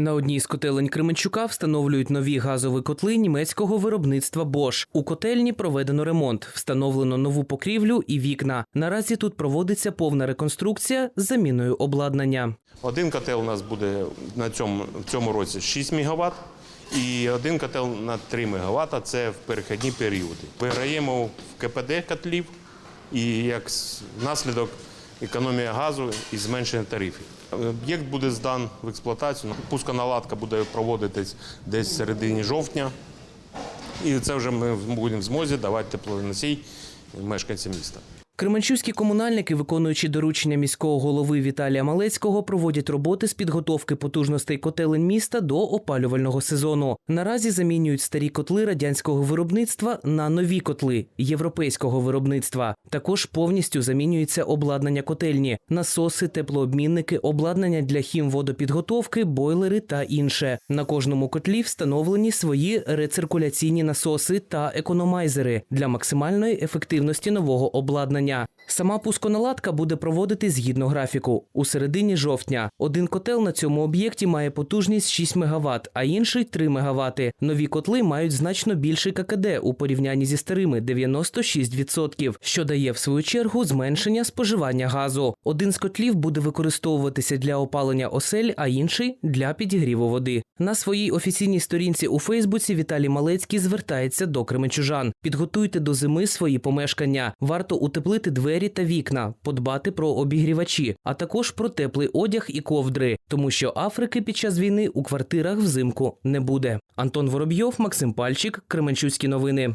На одній з котелень Кременчука встановлюють нові газові котли німецького виробництва Bosch. У котельні проведено ремонт, встановлено нову покрівлю і вікна. Наразі тут проводиться повна реконструкція з заміною обладнання. Один котел у нас буде на цьому, в цьому році 6 МВт, і один котел на 3 МВт – це в перехідні періоди. Виграємо в КПД котлів і як наслідок економія газу і зменшення тарифів. Об'єкт буде здан в експлуатацію. Пусконаладка буде проводитись десь в середині жовтня. І це вже ми будемо в змозі давати теплоносій мешканцям міста. Кременчуцькі комунальники, виконуючи доручення міського голови Віталія Малецького, проводять роботи з підготовки потужностей котелень міста до опалювального сезону. Наразі замінюють старі котли радянського виробництва на нові котли європейського виробництва. Також повністю замінюється обладнання котельні, насоси, теплообмінники, обладнання для хімводопідготовки, бойлери та інше. На кожному котлі встановлені свої рециркуляційні насоси та економайзери для максимальної ефективності нового обладнання. Сама пусконаладка буде проводити згідно графіку. У середині жовтня один котел на цьому об'єкті має потужність 6 МВт, а інший 3 МВт. Нові котли мають значно більший ККД у порівнянні зі старими 96%, що дає в свою чергу зменшення споживання газу. Один з котлів буде використовуватися для опалення осель, а інший для підігріву води. На своїй офіційній сторінці у Фейсбуці Віталій Малецький звертається до кременчужан. Підготуйте до зими свої помешкання. Варто утеплити двері та вікна, подбати про обігрівачі, а також про теплий одяг і ковдри, тому що Африки під час війни у квартирах взимку не буде. Антон Воробйов, Максим Пальчик, Кременчуцькі новини.